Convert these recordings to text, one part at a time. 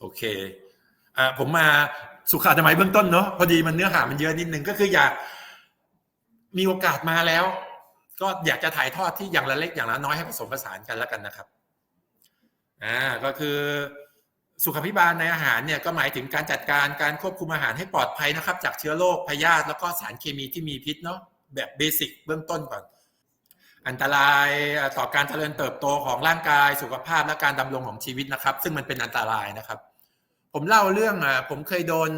โอเคอ่าผมมาสุขอนามัยเบื้องต้นเนาะพอดีมันเนื้อหามันเยอะนิดนึงก็คืออยากมีโอกาสมาแล้ว ก็อยากจะถ่ายทอดที่อย่างละเล็กอย่างละน้อยให้ผสมผสานกันแล้วกันนะครับอ่าก็คือสุขภิบาลในอาหารเนี่ยก็หมายถึงการจัดการการควบคุมอาหารให้ปลอดภัยนะครับ จากเชื้อโรคพยาธิแล้วก็สารเคมีที่มีพิษเนาะแบบเบสิกเบื้องต้นก่อน อันตรายต่อการเจริญเติบโตของร่างกายสุขภาพและการดำรงของชีวิตนะครับ ซึ่งมันเป็นอันตรายนะครับ ผมเล่าเรื่องอะผมเคยโดน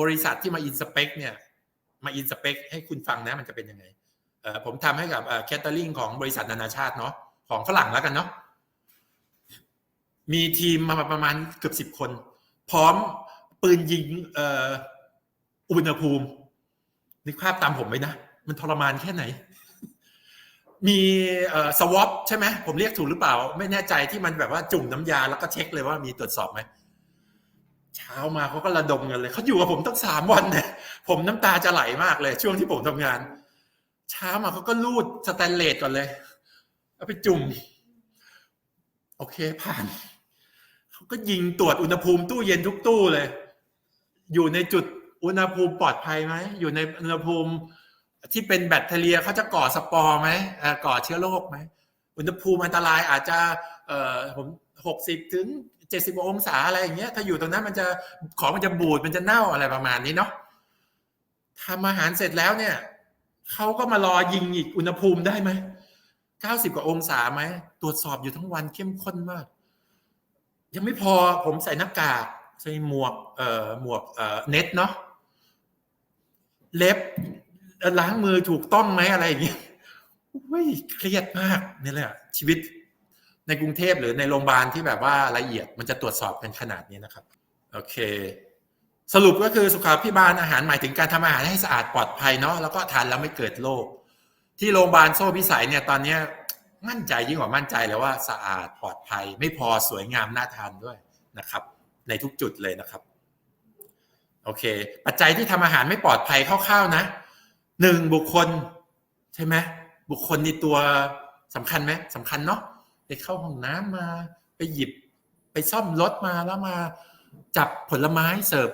บริษัทที่มาอินสเปกเนี่ยมาอินสเปกให้คุณฟังนะมันจะเป็นยังไงเอ่อผมทำให้กับแคตเตอร์ลิงของบริษัทนานาชาติเนาะของฝรั่งแล้วกันเนาะมีทีมมาประมาณเกือบสิบคน พร้อมปืนยิงเอ่ออุณหภูมินึกภาพตามผมไว้นะ มันทรมานแค่ไหน มีเอ่อสวอปใช่ไหมผมเรียกถูกหรือเปล่า ไม่แน่ใจที่มันแบบว่าจุ่มน้ำยาแล้วก็เช็คเลยว่ามีตรวจสอบไหม เช้ามาเขาก็ระดมกันเลยเขาอยู่กับผมตั้งสามวันเนี่ยผมน้ำตาจะไหลมากเลย ช่วงที่ผมทำงาน เช้ามาเขาก็รูดสแตนเลสก่อนเลยเอาไปจุ่ม โอเคผ่านเขาก็ยิงตรวจอุณหภูมิตู้เย็นทุกตู้เลย อยู่ในจุดอุณหภูมิปลอดภัยไหมอยู่ในอุณหภูมิที่เป็นแบคทีเรียเขาจะก่อสปอร์ไหมอ่อก่อเชื้อโรคไหมอุณหภูมิอันตรายอาจจะ ผมหกสิบถึงเจ็ดสิบองศาอะไรอย่างเงี้ยถ้าอยู่ตรงนั้นมันจะของมันจะบูดมันจะเน่าอะไรประมาณนี้เนาะทำอาหารเสร็จแล้วเนี่ยเขาก็มารอยิงอีกอุณหภูมิได้ไหมเก้าสิบกว่าองศาไหมตรวจสอบอยู่ทั้งวันเข้มข้นมาก ยังไม่พอผมใส่หน้ากากใส่หมวกเอ่อหมวกเอ่อเน็ตเนาะเล็บล้างมือถูกต้องไหมอะไรอย่างเงี้ยเฮ้ยเครียดมากนี่แหละชีวิต ในกรุงเทพหรือในโรงพยาบาลที่แบบว่าละเอียดมันจะตรวจสอบกันขนาดนี้นะครับโอเค สรุปก็คือสุขาพิบาลอาหารหมายถึงการทำอาหารให้สะอาดปลอดภัยเนาะแล้วก็ทานแล้วไม่เกิดโรคที่โรงพยาบาลโซ่พิสัยเนี่ยตอนนี้มั่นใจยิ่งกว่ามั่นใจเลยว่าสะอาดปลอดภัย ไม่พอสวยงามน่าทานด้วยนะครับ ในทุกจุดเลยนะครับโอเค ปัจจัยที่ทำอาหารไม่ปลอดภัยคร่าวๆนะหนึ่งบุคคลใช่ไหมบุคคลในตัวสำคัญไหมสำคัญเนาะ ไปเข้าห้องน้ำมา ไปหยิบ ไปซ่อมรถมาแล้วมา จับผลไม้เสิร์ฟ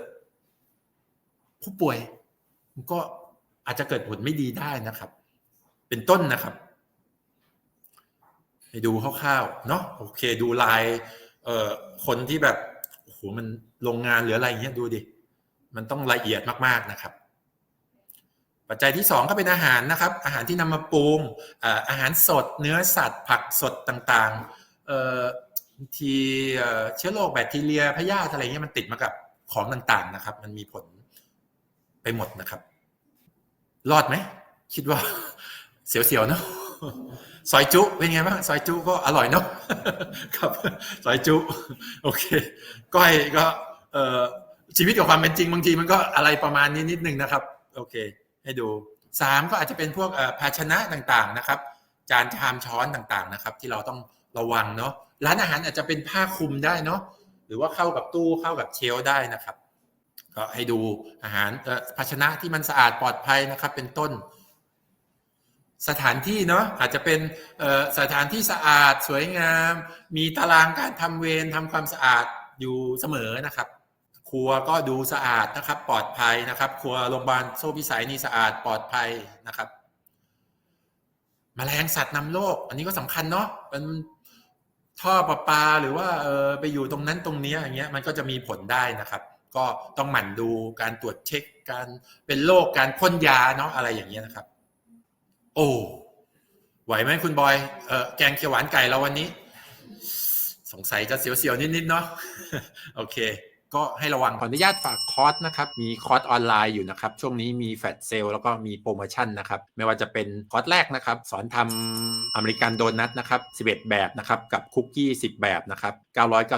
ผู้ป่วยก็อาจจะเกิดผลไม่ดีได้นะครับ เป็นต้นนะครับไปดูคร่าวๆเนาะโอเค ดูลายเอ่อคนที่แบบโอ้โหมันโรงงานหรืออะไรเงี้ยดูดิมันต้องละเอียดมากๆนะครับ ปัจจัยที่สองก็เป็นอาหารนะครับ อาหารที่นำมาปรุงอาหารสดเนื้อสัตว์ ผักสดต่างๆทีเชื้อโรคแบคทีเรียพยาธิอะไรเงี้ยมันติดมากับของต่างๆนะครับ มันมีผลไปหมดนะครับ รอดไหม คิดว่าเสียวๆเนาะซอยจุเป็นไงบ้างซอยจุก็อร่อยเนาะครับซอยจุโอเคก้อยก็ชีวิตกับความเป็นจริงบางทีมันก็อะไรประมาณนี้นิดนึงนะครับ โอเค ให้ดูสามก็อาจจะเป็นพวกภาชนะต่างๆนะครับ จานชามช้อนต่างๆนะครับ ที่เราต้องระวังเนาะร้านอาหารอาจจะเป็นผ้าคลุมได้เนาะหรือว่าเข้ากับตู้เข้ากับเชลได้นะครับ ก็ให้ดูอาหารภาชนะที่มันสะอาดปลอดภัยนะครับ เป็นต้น สถานที่เนาะอาจจะเป็นสถานที่สะอาดสวยงาม มีตารางการทำเวรทำความสะอาดอยู่เสมอนะครับ ครัวก็ดูสะอาดนะครับปลอดภัยนะครับ ครัวโรงพยาบาลโซ่พิสัยนี่สะอาดปลอดภัยนะครับมแมลงสัตว์นำโรคอันนี้ก็สำคัญเนาะเป็นท่อประปาหรือว่าเออไปอยู่ตรงนั้นตรงนี้อย่างเงี้ยมันก็จะมีผลได้นะครับ ก็ต้องหมั่นดูการตรวจเช็คการเป็นโรคการพ่นยาเนาะอะไรอย่างเงี้ยนะครับ โอ้ไหวไหมคุณบอยเออแกงเขียวหวานไก่เราวันนี้ สงสัยจะเสียวๆนิดๆเนาะโอเค ก็ให้ระวังขออนุญาตฝากคอร์สนะครับมีคอร์สออนไลน์อยู่นะครับช่วงนี้มีแฟลชเซลแล้วก็มีโปรโมชั่นนะครับไม่ว่าจะเป็นคอร์สแรกนะครับสอนทำอเมริกันโดนัทนะครับ11 แบบนะครับกับคุกกี้10 แบบนะครับ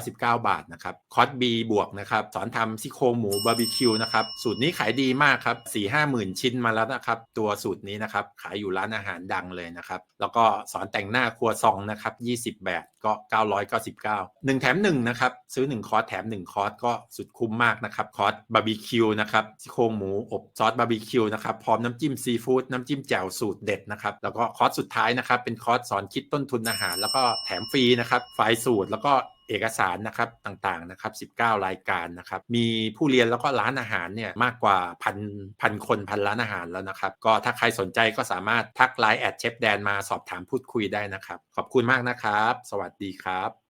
999 บาทนะครับคอร์ส B บวกนะครับสอนทำซี่โครงหมูบาร์บีคิวนะครับสูตรนี้ขายดีมากครับ4 5หมื่นชิ้นมาแล้วนะครับตัวสูตรนี้นะครับขายอยู่ร้านอาหารดังเลยนะครับแล้วก็สอนแต่งหน้าครัวซองนะครับ20 แบบก็ 999 1 แถม1นะครับซื้อ 1 คอร์สแถม 1 คอร์สก็สุดคุ้มมากนะครับ คอร์สบาร์บีคิวนะครับซี่โครงหมูอบซอสบาร์บีคิวนะครับ พร้อมน้ำจิ้มซีฟู้ดน้ำจิ้มแจ่วสูตรเด็ดนะครับ แล้วก็คอร์สสุดท้ายนะครับ เป็นคอร์สสอนคิดต้นทุนอาหาร แล้วก็แถมฟรีนะครับไฟล์สูตรแล้วก็เอกสารนะครับต่างๆนะครับ 19 รายการนะครับ มีผู้เรียนแล้วก็ร้านอาหารเนี่ยมากกว่าพันพันคนพันร้านอาหารแล้วนะครับ ก็ถ้าใครสนใจก็สามารถทักไลน์แอดเชฟแดนมาสอบถามพูดคุยได้นะครับ ขอบคุณมากนะครับ สวัสดีครับ